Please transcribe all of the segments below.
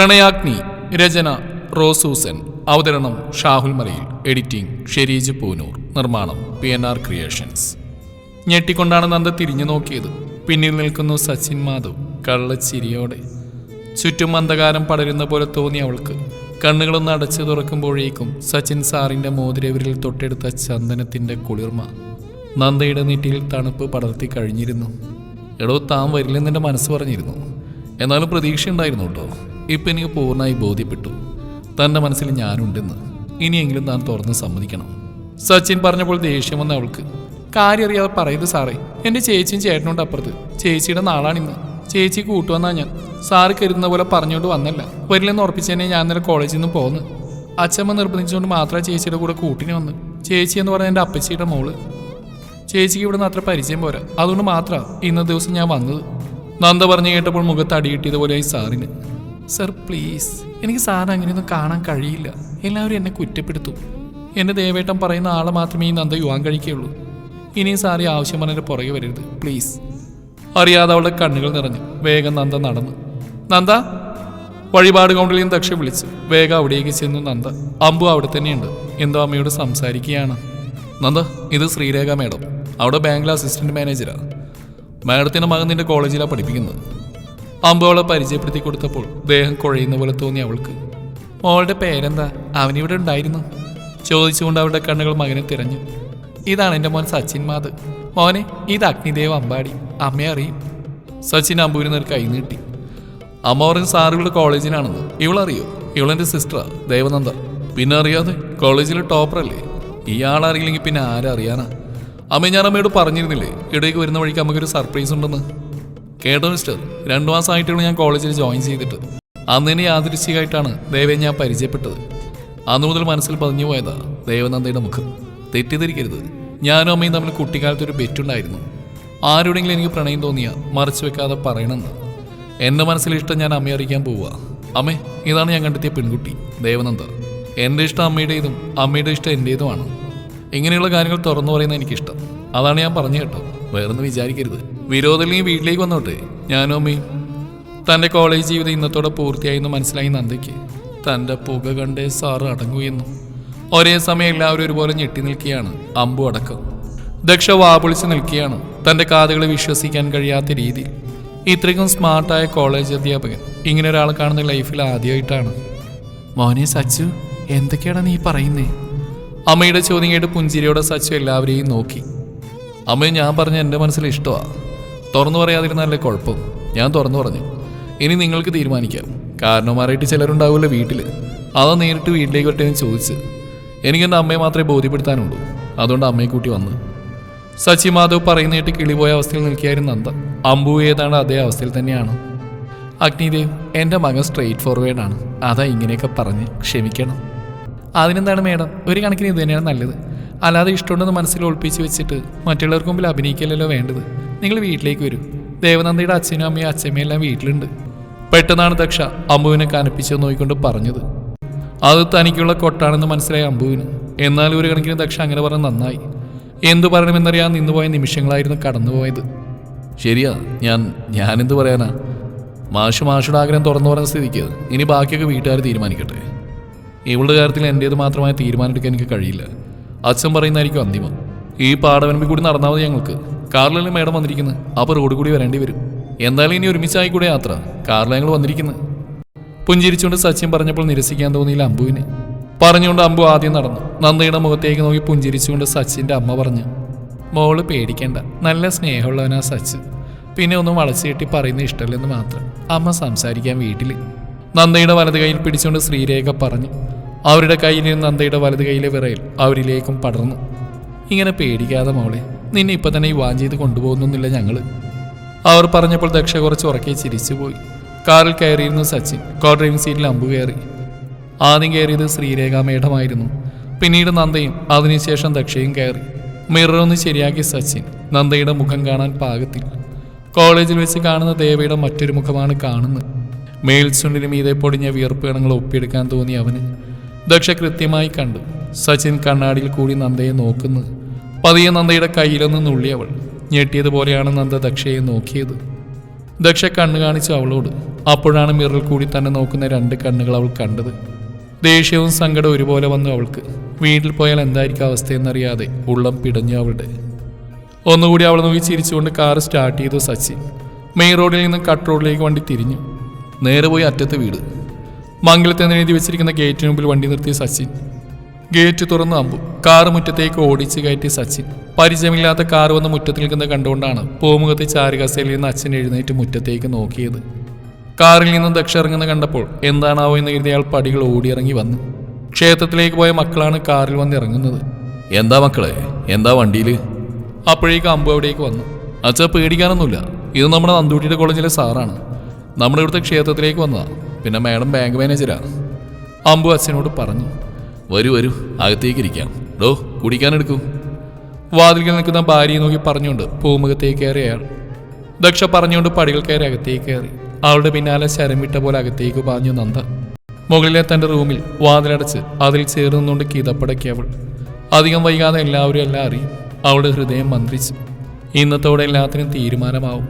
പ്രണയാഗ്നി രചന റോസൂസൻ. അവതരണം ഷാഹുൽ മലയിൽ. എഡിറ്റിംഗ് ഷെരീജ് പൂനൂർ. നിർമ്മാണം P N R creations. ഞെട്ടിക്കൊണ്ടാണ് നന്ദ തിരിഞ്ഞു നോക്കിയത്. പിന്നിൽ നിൽക്കുന്നു സച്ചിൻ മാധവ്. കള്ളച്ചിരിയോടെ. ചുറ്റും അന്ധകാരം പടരുന്ന പോലെ തോന്നി അവൾക്ക്. കണ്ണുകളൊന്ന് അടച്ചു തുറക്കുമ്പോഴേക്കും സച്ചിൻ സാറിന്റെ മോതിരവരിൽ തൊട്ടെടുത്ത ചന്ദനത്തിന്റെ കുളിർമ. നന്ദയുടെ നെറ്റിയിൽ തണുപ്പ് പടർത്തി കഴിഞ്ഞിരുന്നു. എടോ താൻ വരില്ലെന്നെന്റെ മനസ്സ് പറഞ്ഞിരുന്നു. എന്നാലും പ്രതീക്ഷയുണ്ടായിരുന്നു കേട്ടോ. ഇപ്പം എനിക്ക് പൂർണമായി ബോധ്യപ്പെട്ടു. തന്റെ മനസ്സിൽ ഞാനുണ്ടെന്ന്. ഇനിയെങ്കിലും താൻ തുറന്ന് സമ്മതിക്കണം. സച്ചിൻ പറഞ്ഞപ്പോൾ ദേഷ്യം വന്ന അവൾക്ക്. കാര്യം അറിയാതെ പറയുന്നത് സാറേ. എന്റെ ചേച്ചിയും ചേട്ടനുണ്ട് അപ്പുറത്ത്. ചേച്ചിയുടെ നാളാണിന്ന്. ചേച്ചി കൂട്ടുവന്നാ ഞാൻ. സാറ് കരുതുന്ന പോലെ പറഞ്ഞുകൊണ്ട് വന്നല്ല. വരില്ലെന്ന് ഉറപ്പിച്ചതന്നെ ഞാൻ ഇന്നലെ കോളേജിൽ നിന്ന് പോന്ന്. അച്ഛമ്മ നിർബന്ധിച്ചുകൊണ്ട് മാത്രമേ ചേച്ചിയുടെ കൂടെ കൂട്ടിന് വന്ന്. ചേച്ചി എന്ന് പറഞ്ഞ എന്റെ അപ്പച്ചിയുടെ മോൾ. ചേച്ചിക്ക് ഇവിടെ നിന്ന് അത്ര പരിചയം പോരാ. അതുകൊണ്ട് മാത്രമാണ് ഇന്ന ദിവസം ഞാൻ വന്നത്. നന്ദ പറഞ്ഞു കേട്ടപ്പോൾ മുഖത്ത് അടിയിട്ടിയതുപോലെയായി സാറിന്. സർ പ്ലീസ് എനിക്ക് സാറിന് അങ്ങനെയൊന്നും കാണാൻ കഴിയില്ല. എല്ലാവരും എന്നെ കുറ്റപ്പെടുത്തും. എന്റെ ദേവേട്ടം പറയുന്ന ആളെ മാത്രമേ ഈ നന്ദ യുവാൻ കഴിക്കുകയുള്ളൂ. ഇനിയും സാറി ആവശ്യം പറഞ്ഞിട്ട് പുറകെ വരരുത്. പ്ലീസ് അറിയാതെ അവളുടെ കണ്ണുകൾ നിറഞ്ഞു. വേഗം നന്ദ നടന്നു. നന്ദ? വഴിപാട് കൗണ്ടറിൽ നിന്ന് ദക്ഷ വിളിച്ചു. വേഗം അവിടേക്ക് ചെന്നു നന്ദ. അമ്പു അവിടെ തന്നെയുണ്ട്. എന്തോ അമ്മയോട് സംസാരിക്കുകയാണ്. നന്ദ ഇത് ശ്രീരേഖ മാഡം. അവിടെ ബാങ്കിൽ അസിസ്റ്റന്റ് മാനേജരാ മാഡത്തിന്റെ മകൻ നിന്റെ കോളേജിലാണ് പഠിപ്പിക്കുന്നത്. അമ്പു അവളെ പരിചയപ്പെടുത്തി കൊടുത്തപ്പോൾ ദേഹം കുഴയുന്ന പോലെ തോന്നി അവൾക്ക്. മോളുടെ പേരെന്താ? അവനിവിടെ ഉണ്ടായിരുന്നു. ചോദിച്ചുകൊണ്ട് അവരുടെ കണ്ണുകൾ മകനെ തിരഞ്ഞു. ഇതാണ് എന്റെ മോൻ സച്ചിൻ മാത്. മോനെ ഇത് അഗ്നിദേവ് അമ്പാടി. അമ്മയെ അറിയും. സച്ചിൻ അമ്പൂരിൽ നിന്ന് കൈ നീട്ടി. അമ്മ പറഞ്ഞ സാറുകളുടെ കോളേജിലാണെന്ന്. ഇവളറിയോ? ഇവളെന്റെ സിസ്റ്ററാ ദേവനന്ദ. പിന്നെ അറിയാതെ കോളേജിലെ ടോപ്പറല്ലേ? ഇയാളറിയില്ലെങ്കിൽ പിന്നെ ആരറിയാനാ? അമ്മ ഞാൻ അമ്മയോട് പറഞ്ഞിരുന്നില്ലേ ഇടയ്ക്ക് വരുന്ന വഴിക്ക് അമ്മയ്ക്കൊരു സർപ്രൈസ് ഉണ്ടെന്ന് കേട്ടോ മിസ്റ്റർ രണ്ടു മാസമായിട്ടാണ് ഞാൻ കോളേജിൽ ജോയിൻ ചെയ്തിട്ട്. അന്ന് തന്നെ യാദൃശ്ചികമായിട്ടാണ് ദേവയെ ഞാൻ പരിചയപ്പെട്ടത്. അന്നു മുതൽ മനസ്സിൽ പതിഞ്ഞു പോയതാ ദേവനന്ദയുടെ മുഖം. തെറ്റിദ്ധരിക്കരുത്. ഞാനും അമ്മയും തമ്മിൽ കുട്ടിക്കാലത്ത് ഒരു ബെറ്റുണ്ടായിരുന്നു ആരോടെങ്കിലും എനിക്ക് പ്രണയം തോന്നിയാ മറച്ചു വെക്കാതെ പറയണമെന്ന്. എന്റെ മനസ്സിലിഷ്ടം ഞാൻ അമ്മയെ അറിയിക്കാൻ പോവുക. അമ്മേ ഇതാണ് ഞാൻ കണ്ടെത്തിയ പെൺകുട്ടി ദേവനന്ദ. എന്റെ ഇഷ്ടം അമ്മയുടേതും അമ്മയുടെ ഇഷ്ടം എന്റേതുമാണ് ഇങ്ങനെയുള്ള കാര്യങ്ങൾ തുറന്നു പറയുന്നത് എനിക്കിഷ്ടം. അതാണ് ഞാൻ പറഞ്ഞു കേട്ടോ. വേറൊന്നും വിചാരിക്കരുത്. വിരോധമില്ലെങ്കിൽ വീട്ടിലേക്ക് വന്നോട്ടെ. ഞാനും അമ്മയും. തന്റെ കോളേജ് ജീവിതം ഇന്നത്തോടെ പൂർത്തിയായെന്ന് മനസ്സിലായി നന്ദിക്ക്. തന്റെ പുക കണ്ടേ സാറ് അടങ്ങുകയെന്നു ഒരേ സമയം എല്ലാവരും ഒരുപോലെ ഞെട്ടി നിൽക്കുകയാണ്. അമ്പു അടക്കം. ദക്ഷ വാപൊളിച്ച് നിൽക്കുകയാണ്. തന്റെ കാതുകളെ വിശ്വസിക്കാൻ കഴിയാത്ത രീതിയിൽ. ഇത്രയ്ക്കും സ്മാർട്ടായ കോളേജ് അധ്യാപകൻ. ഇങ്ങനെ ഒരാൾ കാണുന്ന ലൈഫിൽ ആദ്യമായിട്ടാണ്. മോനെ സച്ചു എന്തൊക്കെയാണ് നീ പറയുന്നേ? അമ്മയുടെ ചോദ്യം കേട്ട് പുഞ്ചിരിയോടെ സച്ചു എല്ലാവരെയും നോക്കി. അമ്മയെ ഞാൻ പറഞ്ഞ എന്റെ മനസ്സിൽ ഇഷ്ടമാ. തുറന്നു പറയാതിരുന്നല്ലേ കുഴപ്പം? ഞാൻ തുറന്നു പറഞ്ഞു. ഇനി നിങ്ങൾക്ക് തീരുമാനിക്കാം. കാരണവന്മാരായിട്ട് ചിലരുണ്ടാവുമല്ലോ വീട്ടിൽ അതോ നേരിട്ട് വീട്ടിലേക്ക് വരട്ടെ എന്ന് ചോദിച്ച്. എനിക്കെന്റെ അമ്മയെ മാത്രമേ ബോധ്യപ്പെടുത്താനുള്ളൂ. അതുകൊണ്ട് അമ്മയെ കൂട്ടി വന്നു. സച്ചി മാധവ് പറയുന്ന കേട്ട് കിളിപോയ അവസ്ഥയിൽ നിൽക്കുകയായിരുന്നു നന്ദ. അമ്പു ഏതാണ്ട് അതേ അവസ്ഥയിൽ തന്നെയാണ്. അഗ്നിദേവ് എന്റെ മകൻ സ്ട്രെയിറ്റ് ഫോർവേഡാണ് അതാ ഇങ്ങനെയൊക്കെ പറഞ്ഞ് ക്ഷമിക്കണം. അതിനെന്താണ് മേഡം? ഒരു കണക്കിന് ഇത് തന്നെയാണ് നല്ലത്. അല്ലാതെ ഇഷ്ടമുണ്ടെന്ന് മനസ്സിൽ ഒളിപ്പിച്ച് വെച്ചിട്ട് മറ്റുള്ളവർക്ക് മുമ്പിൽ അഭിനയിക്കലല്ലോ വേണ്ടത്. നിങ്ങൾ വീട്ടിലേക്ക് വരൂ. ദേവനന്ദിയുടെ അച്ഛനും അമ്മയും അച്ഛമ്മയും എല്ലാം വീട്ടിലുണ്ട്. പെട്ടെന്നാണ് ദക്ഷ അമ്പുവിനെ കനപ്പിച്ചു നോക്കിക്കൊണ്ട് പറഞ്ഞത്. അത് തനിക്കുള്ള കൊട്ടാണെന്ന് മനസ്സിലായ അമ്പുവിന്. എന്നാൽ ഒരു കണക്കിന് ദക്ഷ അങ്ങനെ പറഞ്ഞ് നന്നായി. എന്തു പറയണമെന്നറിയാൻ നിന്നുപോയ നിമിഷങ്ങളായിരുന്നു കടന്നുപോയത്. ശരിയാ ഞാൻ ഞാനെന്ത് പറയാനാ? മാഷു മാഷുടെ ആഗ്രഹം തുറന്നു പറഞ്ഞ സ്ഥിതിക്ക് ഇനി ബാക്കിയൊക്കെ വീട്ടുകാർ തീരുമാനിക്കട്ടെ. ഇവളുടെ കാര്യത്തിൽ എന്റേത് മാത്രമായ തീരുമാനമെടുക്കാൻ എനിക്ക് കഴിയില്ല. അച്ഛൻ പറയുന്നതായിരിക്കും അന്തിമം. ഈ പാടവനമ്പിൽ കൂടി നടന്നാൽ മതി ഞങ്ങൾക്ക്. കാറിലല്ലേ മേഡം വന്നിരിക്കുന്നത് അപ്പോൾ റോഡ് കൂടി വരേണ്ടി വരും. എന്തായാലും ഇനി ഒരുമിച്ചായി കൂടെ യാത്ര. കാറിലാണ് ഞങ്ങൾ വന്നിരിക്കുന്നത് പുഞ്ചിരിച്ചുകൊണ്ട് സച്ചിൻ പറഞ്ഞപ്പോൾ നിരസിക്കാൻ തോന്നിയില്ല അമ്പുവിന്. പറഞ്ഞുകൊണ്ട് അമ്പു ആദ്യം നടന്നു. നന്ദയുടെ മുഖത്തേക്ക് നോക്കി പുഞ്ചിരിച്ചുകൊണ്ട് സച്ചിന്റെ അമ്മ പറഞ്ഞു മോൾ പേടിക്കേണ്ട. നല്ല സ്നേഹമുള്ളവനാ സച്ചിൻ. പിന്നെ ഒന്നും വളച്ചു കെട്ടി പറയുന്ന ഇഷ്ടമല്ലെന്ന് മാത്രം. അമ്മ സംസാരിക്കാൻ വീട്ടിൽ നന്ദയുടെ വലത് കയ്യിൽ പിടിച്ചുകൊണ്ട് ശ്രീരേഖ പറഞ്ഞു അവരുടെ കയ്യിൽ നിന്ന് നന്ദയുടെ വലത് കൈയിലെ വിറയിൽ അവരിലേക്കും പടർന്നു. ഇങ്ങനെ പേടിക്കാതെ മോളെ നിന്നെ ഇപ്പം തന്നെ വിവാഹം ചെയ്ത് കൊണ്ടുപോകുന്നൊന്നുമില്ല ഞങ്ങൾ അവർ പറഞ്ഞപ്പോൾ ദക്ഷ കുറച്ച് ഉറക്കെ ചിരിച്ചുപോയി. കാറിൽ കയറിയിരുന്നു സച്ചിൻ. കോ ഡ്രൈവിംഗ് സീറ്റിൽ അമ്പു കയറി. ആദ്യം കയറിയത് ശ്രീരേഖ മേഠമായിരുന്നു പിന്നീട് നന്ദയും അതിനുശേഷം ദക്ഷയും കയറി. മിററൊന്ന് ശരിയാക്കി സച്ചിൻ. നന്ദയുടെ മുഖം കാണാൻ പാകത്തിൽ. കോളേജിൽ വെച്ച് കാണുന്ന ദേവയുടെ മറ്റൊരു മുഖമാണ് കാണുന്നത്. മേൽച്ചുണ്ടിന് മീതെ പൊടിഞ്ഞ വിയർപ്പ് കണങ്ങൾ ഒപ്പിയെടുക്കാൻ തോന്നി അവന്. ദക്ഷ കൃത്യമായി കണ്ടു. സച്ചിൻ കണ്ണാടിയിൽ കൂടി നന്ദയെ നോക്കുന്നു. പതിയെ നന്ദയുടെ കയ്യിലൊന്ന് നുള്ളി അവൾ ഞെട്ടിയതുപോലെയാണ് നന്ദ ദക്ഷയെ നോക്കിയത്. ദക്ഷ കണ്ണു കാണിച്ചു അവളോട്. അപ്പോഴാണ് മിററിൽ കൂടി തന്നെ നോക്കുന്ന രണ്ട് കണ്ണുകൾ അവൾ കണ്ടത്. ദേഷ്യവും സങ്കടവും ഒരുപോലെ വന്നു അവൾക്ക്. വീട്ടിൽ പോയാൽ എന്തായിരിക്കും അവസ്ഥയെന്നറിയാതെ ഉള്ളം പിടഞ്ഞു അവളുടെ. ഒന്നുകൂടി അവൾ നോക്കി ചിരിച്ചുകൊണ്ട് കാർ സ്റ്റാർട്ട് ചെയ്തു സച്ചിൻ. മെയിൻ റോഡിൽ നിന്ന് കട്ട് റോഡിലേക്ക് വണ്ടി തിരിഞ്ഞു. നേരെ പോയി അറ്റത്ത് വീട്. മംഗലത്തെ നേടി വെച്ചിരിക്കുന്ന ഗേറ്റിന് മുമ്പിൽ വണ്ടി നിർത്തിയ സച്ചിൻ. ഗേറ്റ് തുറന്ന് അമ്പു. കാർ മുറ്റത്തേക്ക് ഓടിച്ച് കയറ്റി സച്ചിൻ. പരിചയമില്ലാത്ത കാർ വന്ന് മുറ്റത്ത് നിൽക്കുന്നത് കണ്ടുകൊണ്ടാണ് പൂമുഖത്തെ ചാരുകസയിൽ നിന്ന് അച്ഛൻ എഴുന്നേറ്റ് മുറ്റത്തേക്ക് നോക്കിയത്. കാറിൽ നിന്ന് ദക്ഷ ഇറങ്ങുന്ന കണ്ടപ്പോൾ എന്താണാവോ എന്ന് കരുതി അയാൾ പടികൾ ഓടിയിറങ്ങി വന്നു. ക്ഷേത്രത്തിലേക്ക് പോയ മക്കളാണ് കാറിൽ വന്ന് ഇറങ്ങുന്നത്. എന്താ മക്കളെ? എന്താ വണ്ടിയിൽ അപ്പോഴേക്ക് അമ്പു അവിടേക്ക് വന്നു. അച്ഛ പേടിക്കാനൊന്നുമില്ല. ഇത് നമ്മുടെ നന്ദൂട്ടിയുടെ കോളേജിലെ സാറാണ്. നമ്മുടെ ഇവിടുത്തെ ക്ഷേത്രത്തിലേക്ക് വന്നതാണ് പിന്നെ മാഡം ബാങ്ക് മാനേജരാണ് അമ്പു അച്ഛനോട് പറഞ്ഞു. വരൂ വരൂ. അകത്തേക്ക് ഇരിക്കാം ഡോ കുടിക്കാനെടുക്കൂ. വാതിൽക്കൽ നിൽക്കുന്ന ഭാര്യയെ നോക്കി പറഞ്ഞുകൊണ്ട് പൂമുഖത്തേക്ക് കയറി അയാൾ. ദക്ഷ പറഞ്ഞുകൊണ്ട് പടികൾ കയറി അകത്തേക്ക് കയറി. അവളുടെ പിന്നാലെ ശരം വിട്ട പോലെ അകത്തേക്ക് പാഞ്ഞു നന്ദ. മുകളിലെ തന്റെ റൂമിൽ വാതിലടച്ച് അതിൽ ചേർന്നുകൊണ്ട് കിതപ്പടക്കി അവൾ. അധികം വൈകാതെ എല്ലാവരും എല്ലാം അറിയും അവളുടെ ഹൃദയം മന്ത്രിച്ചു. ഇന്നത്തോടെ എല്ലാത്തിനും തീരുമാനമാവും.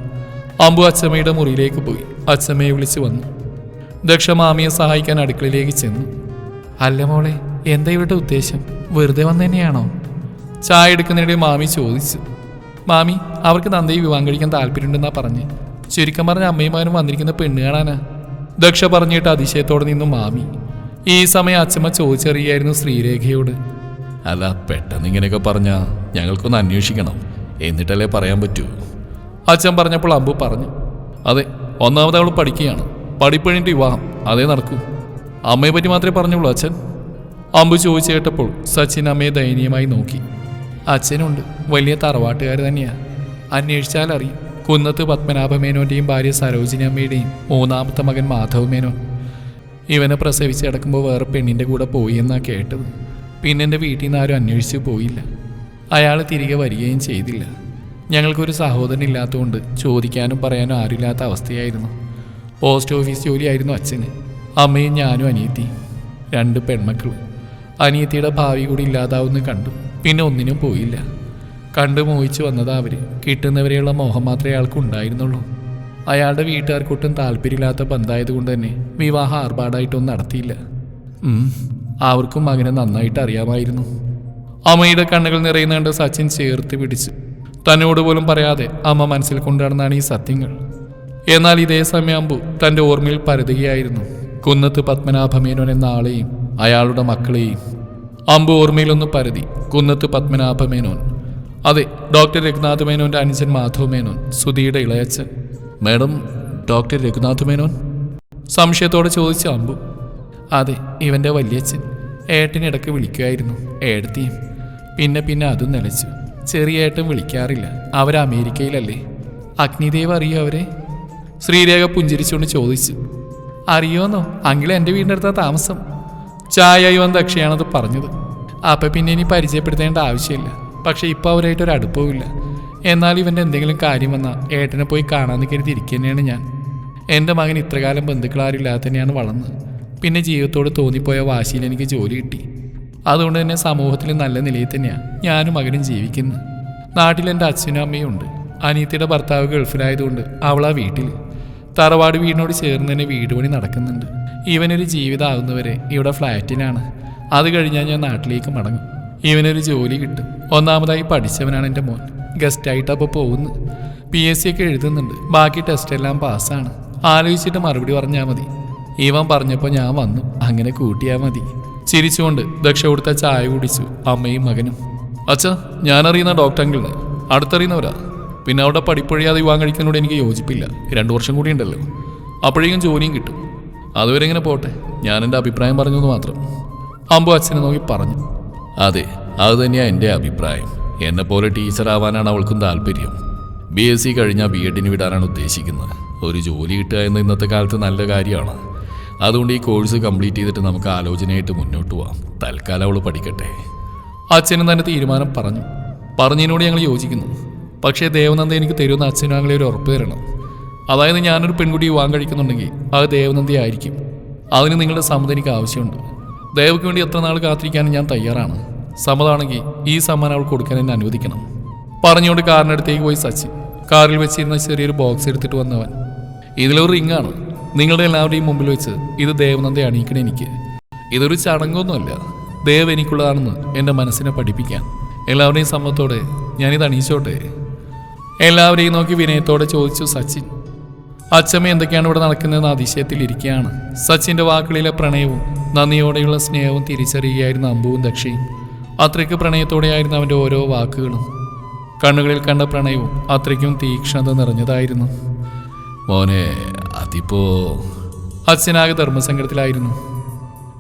അമ്പു അച്ചമ്മയുടെ മുറിയിലേക്ക് പോയി. അച്ചമ്മയെ വിളിച്ചു വന്നു. ദക്ഷ മാമിയെ സഹായിക്കാൻ അടുക്കളയിലേക്ക് ചെന്നു. അല്ല മോളെ എന്താ ഇവരുടെ ഉദ്ദേശം? വെറുതെ വന്നു തന്നെയാണോ ചായ എടുക്കുന്നതിനിടെ മാമി ചോദിച്ചു. മാമി അവർക്ക് നന്ദയെ വിവാഹം കഴിക്കാൻ താല്പര്യമുണ്ടെന്നാ പറഞ്ഞ്. ചുരുക്കം പറഞ്ഞ അമ്മയും മകനും വന്നിരിക്കുന്ന പെണ്ണ് കാണാനാ. ദക്ഷ പറഞ്ഞിട്ട് അതിശയത്തോടെ നിന്നു മാമി. ഈ സമയം അച്ഛമ്മ ചോദിച്ചറിയായിരുന്നു ശ്രീരേഖയോട്. അല്ല പെട്ടെന്ന് ഇങ്ങനെയൊക്കെ പറഞ്ഞാ ഞങ്ങൾക്കൊന്ന് അന്വേഷിക്കണം. എന്നിട്ടല്ലേ പറയാൻ പറ്റൂ? അച്ഛൻ പറഞ്ഞപ്പോൾ അമ്പു പറഞ്ഞു. അതെ ഒന്നാമത് അവൾ പഠിക്കുകയാണ്. പഠിപ്പഴിഞ്ഞിട്ട് വിവാഹം. അതേ നടക്കൂ. അമ്മയെ പറ്റി മാത്രമേ പറഞ്ഞുള്ളൂ അച്ഛൻ. അമ്പു ചോദിച്ചു കേട്ടപ്പോൾ സച്ചിൻ അമ്മയെ ദയനീയമായി നോക്കി. അച്ഛനുണ്ട്. വലിയ തറവാട്ടുകാർ തന്നെയാ. അന്വേഷിച്ചാൽ അറിയും. കുന്നത്ത് പത്മനാഭമേനോന്റെയും ഭാര്യ സരോജിനി അമ്മയുടെയും മൂന്നാമത്തെ മകൻ മാധവ് മേനോൻ ഇവനെ പ്രസവിച്ച് കിടക്കുമ്പോൾ വേറെ പെണ്ണിന്റെ കൂടെ പോയി എന്നാണ് കേട്ടത്. പിന്നെ എന്റെ വീട്ടിൽ നിന്ന് ആരും അന്വേഷിച്ച് പോയില്ല. അയാൾ തിരികെ വരികയും ചെയ്തില്ല. ഞങ്ങൾക്കൊരു സഹോദരൻ ഇല്ലാത്തതുകൊണ്ട് ചോദിക്കാനും പറയാനും ആരുമില്ലാത്ത അവസ്ഥയായിരുന്നു. പോസ്റ്റ് ഓഫീസ് ജോലിയായിരുന്നു അച്ഛന്. അമ്മയും ഞാനും അനിയത്തി രണ്ട് പെൺമക്കൾ അനിയത്തിയുടെ ഭാവി കൂടി ഇല്ലാതാവുന്ന കണ്ടു. പിന്നെ ഒന്നിനും പോയില്ല. കണ്ടു മോഹിച്ചു വന്നതാ അവർ. കിട്ടുന്നവരെയുള്ള മോഹം മാത്രമേ അയാൾക്ക് ഉണ്ടായിരുന്നുള്ളൂ. അയാളുടെ വീട്ടുകാർക്കൊട്ടും താല്പര്യമില്ലാത്ത ബന്ധമായതുകൊണ്ട് തന്നെ വിവാഹം ആർഭാടായിട്ടൊന്നും നടത്തിയില്ല. അവർക്കും മകനെ നന്നായിട്ട് അറിയാമായിരുന്നു. അമ്മയുടെ കണ്ണുകൾ നിറയുന്ന കണ്ട് സച്ചിൻ ചേർത്ത് പിടിച്ചു. തന്നോട് പോലും പറയാതെ അമ്മ മനസ്സിൽ കൊണ്ടുനടന്നാണ് ഈ സത്യങ്ങൾ. എന്നാൽ ഇതേ സമയമാകുമ്പോൾ തന്റെ ഓർമ്മയിൽ പരതുകയായിരുന്നു. കുന്നത്ത് പത്മനാഭമേനോൻ എന്ന ആളെയും അയാളുടെ മക്കളെയും അമ്പു ഓർമ്മയിലൊന്ന് പരതി. കുന്നത്ത് പത്മനാഭ മേനോൻ അതെ ഡോക്ടർ രഘുനാഥ് മേനോന്റെ അനുജൻ മാധവ് മേനോൻ സുധിയുടെ ഇളയച്ചൻ മാഡം ഡോക്ടർ രഘുനാഥ് മേനോൻ സംശയത്തോടെ ചോദിച്ച അമ്പു. അതെ ഇവന്റെ വല്യച്ഛൻ. ഏട്ടനിടക്ക് വിളിക്കുമായിരുന്നു ഏടത്തിയും. പിന്നെ പിന്നെ അതും നിലച്ചു. ചെറിയ ഏട്ടൻ വിളിക്കാറില്ല. അവർ അമേരിക്കയിലല്ലേ? അഗ്നിദേവ് അറിയോ അവരെ? ശ്രീരേഖ പുഞ്ചിരിച്ചുകൊണ്ട് ചോദിച്ചു. അറിയോന്നോ? അങ്കിൾ എന്റെ വീടിന്റെ താമസം. ചായ യുവൻ ദക്ഷയാണത് പറഞ്ഞത്. അപ്പം പിന്നെ ഇനി പരിചയപ്പെടുത്തേണ്ട ആവശ്യമില്ല. പക്ഷെ ഇപ്പോൾ അവരായിട്ട് ഒരു അടുപ്പവുമില്ല എന്നാൽ ഇവന്റെ എന്തെങ്കിലും കാര്യം വന്നാൽ ഏട്ടനെ പോയി കാണാമെന്ന് കരുതി ഇരിക്കുന്നതാണ് ഞാൻ. എന്റെ മകൻ ഇത്രകാലം ബന്ധുക്കളാരില്ലാതെ തന്നെയാണ് വളർന്നത്. പിന്നെ ജീവിതത്തോട് തോന്നിപ്പോയ വാശിയിൽ എനിക്ക് ജോലി കിട്ടി. അതുകൊണ്ട് തന്നെ സമൂഹത്തിൽ നല്ല നിലയിൽ തന്നെയാണ് ഞാനും മകനും ജീവിക്കുന്നത് നാട്ടിൽ എന്റെ അച്ഛനും അമ്മയും ഉണ്ട്. അനിയത്തിയുടെ ഭർത്താവ് ഗൾഫിലായതുകൊണ്ട് അവളാ വീട്ടിൽ തറവാട് വീടിനോട് ചേർന്ന് തന്നെ വീട് പണി നടക്കുന്നുണ്ട്. ഇവനൊരു ജീവിതമാകുന്നവരെ ഇവിടെ ഫ്ലാറ്റിനാണ്. അത് കഴിഞ്ഞാൽ ഞാൻ നാട്ടിലേക്ക് മടങ്ങും. ഇവനൊരു ജോലി കിട്ടും. ഒന്നാമതായി പഠിച്ചവനാണ് എന്റെ മോൻ. ഗസ്റ്റായിട്ട് അപ്പോൾ പോകുന്നു. പി എസ് സി ഒക്കെ എഴുതുന്നുണ്ട്. ബാക്കി ടെസ്റ്റ് എല്ലാം പാസ്സാണ്. ആലോചിച്ചിട്ട് മറുപടി പറഞ്ഞാൽ മതി. ഇവൻ പറഞ്ഞപ്പോൾ ഞാൻ വന്നു. അങ്ങനെ കൂട്ടിയാൽ മതി. ചിരിച്ചുകൊണ്ട് ദക്ഷ കൊടുത്ത ചായ കുടിച്ചു അമ്മയും മകനും. അച്ഛാ ഞാനറിയുന്ന ഡോക്ടർ അങ്കിളിന് അടുത്തറിയുന്നവരാ. പിന്നെ അവിടെ പഠിപ്പൊഴിയാതെ വിവാഹം കഴിക്കുന്നതിനോട് എനിക്ക് യോജിപ്പില്ല. രണ്ടു വർഷം കൂടി ഉണ്ടല്ലോ. അപ്പോഴേക്കും ജോലിയും കിട്ടും. അതുവരെ ഇങ്ങനെ പോട്ടെ. ഞാൻ എന്റെ അഭിപ്രായം പറഞ്ഞു എന്ന് മാത്രം. അമ്പു അച്ഛനെ നോക്കി പറഞ്ഞു. അതെ അത് തന്നെയാണ് എന്റെ അഭിപ്രായം. എന്നെ പോലെ ടീച്ചറാവാനാണ് അവൾക്കും താല്പര്യം. ബി എസ് സി കഴിഞ്ഞാൽ ബി എഡിന് വിടാനാണ് ഉദ്ദേശിക്കുന്നത്. ഒരു ജോലി കിട്ടുക എന്ന ഇന്നത്തെ കാലത്ത് നല്ല കാര്യമാണ്. അതുകൊണ്ട് ഈ കോഴ്സ് കംപ്ലീറ്റ് ചെയ്തിട്ട് നമുക്ക് ആലോചനയായിട്ട് മുന്നോട്ട് പോവാം. തൽക്കാലം അവൾ പഠിക്കട്ടെ. അച്ഛനും തന്നെ തീരുമാനം പറഞ്ഞു. പറഞ്ഞതിനോട് ഞങ്ങൾ യോജിക്കുന്നു. പക്ഷേ ദേവനന്ദ എനിക്ക് തരുന്ന അച്ഛനും അങ്ങനെ ഒരു ഉറപ്പ് തരണം. അതായത് ഞാനൊരു പെൺകുട്ടി വിവാഹം കഴിക്കുന്നുണ്ടെങ്കിൽ അത് ദേവനന്ദി ആയിരിക്കും. അതിന് നിങ്ങളുടെ സമ്മതം എനിക്ക് ആവശ്യമുണ്ട്. ദേവയ്ക്ക് വേണ്ടി എത്ര നാൾ കാത്തിരിക്കാനും ഞാൻ തയ്യാറാണ്. സമ്മതമാണെങ്കിൽ ഈ സമ്മാനം അവൾ കൊടുക്കാൻ എന്നെ അനുവദിക്കണം. പറഞ്ഞുകൊണ്ട് കാറിനടുത്തേക്ക് പോയി സച്ചി. കാറിൽ വെച്ചിരുന്ന ചെറിയൊരു ബോക്സ് എടുത്തിട്ട് വന്നവൻ. ഇതിലൊരു റിങ്ങാണ്. നിങ്ങളുടെ എല്ലാവരുടെയും മുമ്പിൽ വെച്ച് ഇത് ദേവനന്ദി അണിയിക്കണം എനിക്ക്. ഇതൊരു ചടങ്ങൊന്നുമല്ല. ദേവ് എനിക്കുള്ളതാണെന്ന് എന്റെ മനസ്സിനെ പഠിപ്പിക്കാൻ. എല്ലാവരുടെയും സമ്മതത്തോടെ ഞാനിത് അണിയിച്ചോട്ടെ. എല്ലാവരെയും നോക്കി വിനയത്തോടെ ചോദിച്ചു സച്ചിൻ അച്ഛമ്മ എന്തൊക്കെയാണ് ഇവിടെ നടക്കുന്നതെന്ന് അതിശയത്തിലിരിക്കുകയാണ്. സച്ചിന്റെ വാക്കുകളിലെ പ്രണയവും നന്ദിയോടെയുള്ള സ്നേഹവും തിരിച്ചറിയുകയായിരുന്നു അമ്പുവും ദക്ഷയും. അത്രയ്ക്ക് പ്രണയത്തോടെയായിരുന്നു അവന്റെ ഓരോ വാക്കുകളും. കണ്ണുകളിൽ കണ്ട പ്രണയവും അത്രയ്ക്കും തീക്ഷ്ണത നിറഞ്ഞതായിരുന്നു. മോനെ അതിപ്പോ അച്ഛനാകെ ധർമ്മസങ്കടത്തിലായിരുന്നു.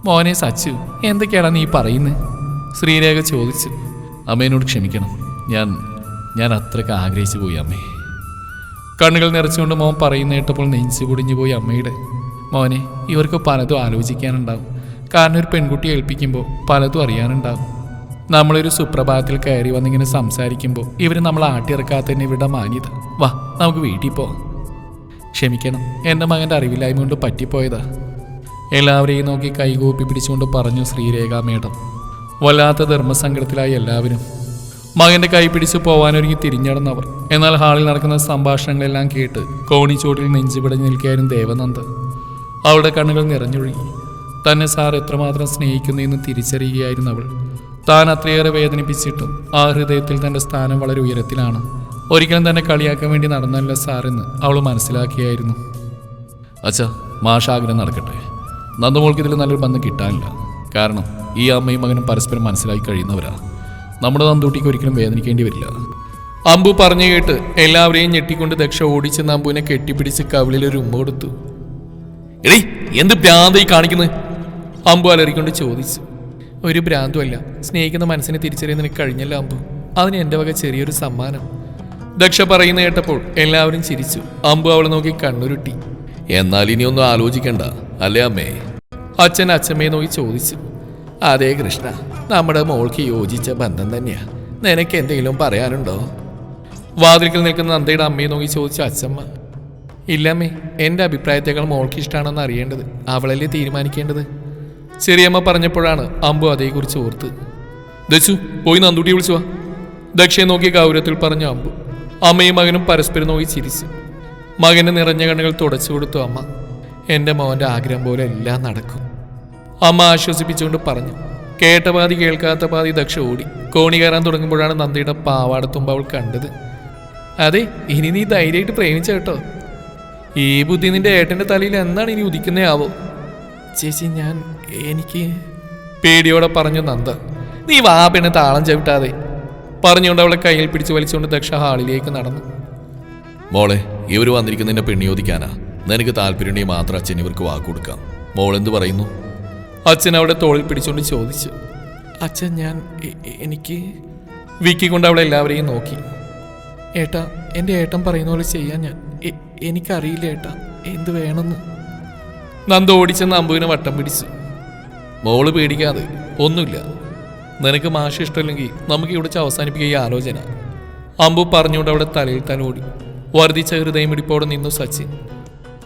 മോനെ സച്ചു എന്തൊക്കെയാണ് നീ പറയുന്നത് ശ്രീരേഖ ചോദിച്ചു. അമ്മേനോട് ക്ഷമിക്കണം. ഞാൻ ഞാൻ അത്രയ്ക്ക് ആഗ്രഹിച്ചു പോയി അമ്മേ. കണ്ണുകൾ നിറച്ചുകൊണ്ട് മോൻ പറയുന്ന കേട്ടപ്പോൾ നെഞ്ചു കുടിഞ്ഞു പോയി അമ്മയുടെ. മോനെ ഇവർക്ക് പലതും ആലോചിക്കാനുണ്ടാവും. കാരണം ഒരു പെൺകുട്ടി ഏൽപ്പിക്കുമ്പോൾ പലതും അറിയാനുണ്ടാവും. നമ്മളൊരു സുപ്രഭാതത്തിൽ കയറി വന്നിങ്ങനെ സംസാരിക്കുമ്പോൾ ഇവർ നമ്മൾ ആട്ടിയിറക്കാത്തന്നെ ഇവരുടെ മാന്യത. വാ നമുക്ക് വീട്ടിൽ പോവാം ക്ഷമിക്കണം എന്റെ മകന്റെ അറിവില്ലായ്മ കൊണ്ട് പറ്റിപ്പോയതാ. എല്ലാവരെയും നോക്കി കൈകൂപ്പി പിടിച്ചുകൊണ്ട് പറഞ്ഞു ശ്രീരേഖ മേഡം. വല്ലാത്ത ധർമ്മസങ്കടത്തിലായി എല്ലാവരും. മകന്റെ കൈ പിടിച്ച് പോവാനൊരുങ്ങി തിരിഞ്ഞടന്നവർ. എന്നാൽ ഹാളിൽ നടക്കുന്ന സംഭാഷണങ്ങളെല്ലാം കേട്ട് കോണിച്ചോട്ടിൽ നെഞ്ചുപിടഞ്ഞു നിൽക്കുകയായിരുന്നു ദേവനന്ദ അവളുടെ കണ്ണുകൾ നിറഞ്ഞൊഴുകി. തന്നെ സാർ എത്രമാത്രം സ്നേഹിക്കുന്നു എന്ന് തിരിച്ചറിയുകയായിരുന്നു അവൾ. താൻ അത്രയേറെ വേദനിപ്പിച്ചിട്ടും ആ ഹൃദയത്തിൽ തന്റെ സ്ഥാനം വളരെ ഉയരത്തിലാണ്. ഒരിക്കലും തന്നെ കളിയാക്കാൻ വേണ്ടി നടന്നല്ല സാറെന്ന് അവൾ മനസ്സിലാക്കിയായിരുന്നു. അച്ഛാ മാഷാഗ്രഹം നടക്കട്ടെ. നന്ദമോൾക്ക് ഇതിൽ നല്ലൊരു ബന്ധം കിട്ടാനില്ല. കാരണം ഈ അമ്മയും മകനും പരസ്പരം മനസ്സിലാക്കി കഴിയുന്നവരാ. നമ്മുടെ നന്ദൂട്ടിക്ക് ഒരിക്കലും വേദനിക്കേണ്ടി വരില്ല. അമ്പു പറഞ്ഞു കേട്ട് എല്ലാവരെയും ഞെട്ടിക്കൊണ്ട് ദക്ഷ ഓടിച്ചെന്ന് അമ്പുവിനെ കെട്ടിപ്പിടിച്ച് കവിളിൽ ഒരു ഉമ്മ കൊടുത്തു. എടീ എന്ത് ഭ്രാന്തായി കാണിക്കുന്നത് അമ്പു അലറിക്കൊണ്ട് ചോദിച്ചു. ഒരു ഭ്രാന്തുമല്ല സ്നേഹിക്കുന്ന മനസ്സിനെ തിരിച്ചറിയാൻ നിനക്ക് കഴിഞ്ഞല്ല അമ്പു. അതിന് എന്റെ വക ചെറിയൊരു സമ്മാനം. ദക്ഷ പറയുന്ന കേട്ടപ്പോൾ എല്ലാവരും ചിരിച്ചു. അമ്പു അവളെ നോക്കി കണ്ണുരുട്ടി. എന്നാൽ ഇനിയൊന്നും ഒന്നും ആലോചിക്കണ്ട അല്ലേ അമ്മേ? അച്ഛൻ അച്ഛമ്മയെ നോക്കി ചോദിച്ചു. അതെ കൃഷ്ണ നമ്മുടെ മോൾക്ക് യോജിച്ച ബന്ധം തന്നെയാ. നിനക്ക് എന്തെങ്കിലും പറയാനുണ്ടോ? വാതിൽക്കൽ നിൽക്കുന്ന നന്ദയുടെ അമ്മയെ നോക്കി ചോദിച്ച അച്ഛമ്മ ഇല്ലമ്മേ എന്റെ അഭിപ്രായത്തേക്കാൾ മോൾക്ക് ഇഷ്ടമാണെന്ന് അറിയേണ്ടത് അവളല്ലേ തീരുമാനിക്കേണ്ടത്? ചെറിയമ്മ പറഞ്ഞപ്പോഴാണ് അമ്പു അതേക്കുറിച്ച് ഓർത്ത്. ദച്ചു പോയി നന്ദുട്ടി വിളിച്ചു വാ. ദക്ഷയെ നോക്കി ഗൗരവത്തിൽ പറഞ്ഞു അമ്പു. അമ്മയും മകനും പരസ്പരം നോക്കി ചിരിച്ചു. മകന് നിറഞ്ഞ കണ്ണുകൾ തുടച്ചു കൊടുത്തു അമ്മ. എന്റെ മോന്റെ ആഗ്രഹം പോലെ എല്ലാം നടക്കും. അമ്മ ആശ്വസിപ്പിച്ചുകൊണ്ട് പറഞ്ഞു. കേട്ട പാതി കേൾക്കാത്ത പാതി ദക്ഷ ഓടി. കോണി കയറാൻ തുടങ്ങുമ്പോഴാണ് നന്ദിയുടെ പാവാടത്തുമ്പ് അവൾ കണ്ടത്. അതെ ഇനി നീ ധൈര്യമായിട്ട് പ്രേമിച്ച കേട്ടോ. ഈ ബുദ്ധി നിന്റെ ഏട്ടന്റെ തലയിൽ എന്നാണ് ഇനി ഉദിക്കുന്നേ ആവോ? ചേച്ചി ഞാൻ എനിക്ക് പേടിയോടെ പറഞ്ഞു നന്ദ. നീ വാ പെണ്ണ് താളം ചവിട്ടാതെ. പറഞ്ഞുകൊണ്ട് അവളെ കയ്യിൽ പിടിച്ച് വലിച്ചുകൊണ്ട് ദക്ഷ ഹാളിലേക്ക് നടന്നു. മോളെ ഇവർ വന്നിരിക്കുന്ന പെണ്ണി ചോദിക്കാനാ. നിനക്ക് താല്പര്യമുണ്ടെങ്കിൽ മാത്രം അച്ഛൻ ഇവർക്ക് വാക്ക് കൊടുക്കാം. മോൾ എന്ത് പറയുന്നു? അച്ഛൻ അവളെ തോളിൽ പിടിച്ചുകൊണ്ട് ചോദിച്ചു അച്ഛൻ ഞാൻ എനിക്ക് വിക്കി വിക്കിക്കൊണ്ട് അവളെ എല്ലാവരെയും നോക്കി. ഏട്ടാ എന്റെ ഏട്ടൻ പറയുന്ന പോലെ ചെയ്യാൻ ഞാൻ എനിക്കറിയില്ല ഏട്ടാ എന്ത് വേണമെന്ന്. നന്ദ ഓടിച്ചെന്ന് അമ്പുവിനെ വട്ടം പിടിച്ചു മോൾ പേടിക്കാതെ ഒന്നുമില്ല. നിനക്ക് മാഷ് ഇഷ്ടമില്ലെങ്കിൽ നമുക്ക് ഇവിടെ അവസാനിപ്പിക്കുക ഈ ആലോചന. അമ്പു പറഞ്ഞുകൊണ്ട് അവിടെ തലയിൽ തലോടി വർദ്ധിച്ച ഹൃദയമിടിപ്പോടെ നിന്നു സച്ചിൻ.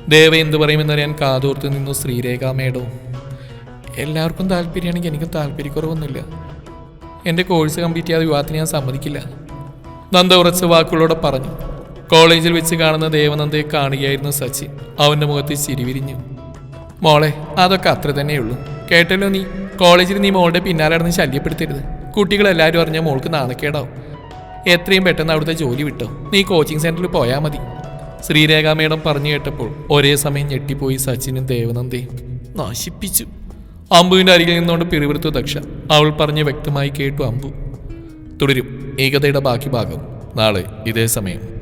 ദേവ എന്ത് പറയുമെന്നറിയാൻ കാതോർത്ത് നിന്നു ശ്രീരേഖാ മേഡവും എല്ലാവർക്കും താല്പര്യമാണെങ്കിൽ എനിക്ക് താല്പര്യക്കുറവൊന്നുമില്ല. എന്റെ കോഴ്സ് കംപ്ലീറ്റ് ചെയ്യാതെ വിവാഹത്തിന് ഞാൻ സമ്മതിക്കില്ല. നന്ദ ഉറച്ച വാക്കുകളോടെ പറഞ്ഞു. കോളേജിൽ വെച്ച് കാണുന്ന ദേവനന്ദയെ കാണുകയായിരുന്നു സച്ചിൻ അവന്റെ മുഖത്ത് ചിരിവിരിഞ്ഞു മോളെ അതൊക്കെ അത്ര തന്നെയുള്ളൂ. കേട്ടല്ലോ നീ. കോളേജിൽ നീ മോളുടെ പിന്നാലെ നടന്ന് ശല്യപ്പെടുത്തരുത്. കുട്ടികളെല്ലാവരും അറിഞ്ഞാൽ മോൾക്ക് നാണക്കേടാവും. എത്രയും പെട്ടെന്ന് അവിടുത്തെ ജോലി വിട്ടോ. നീ കോച്ചിങ് സെന്ററിൽ പോയാൽ മതി. ശ്രീരേഖ മേഡം പറഞ്ഞു കേട്ടപ്പോൾ ഒരേ സമയം ഞെട്ടിപ്പോയി സച്ചിനും ദേവനന്ദയും. നശിപ്പിച്ചു. അമ്പുവിന്റെ അരികിൽ നിന്നുകൊണ്ട് പിറിവിടുത്തു ദക്ഷ. അവൾ പറഞ്ഞ് വ്യക്തമായി കേട്ടു അമ്പു. തുടരും. ഈ കഥയുടെ ബാക്കി ഭാഗം. നാളെ ഇതേ സമയം.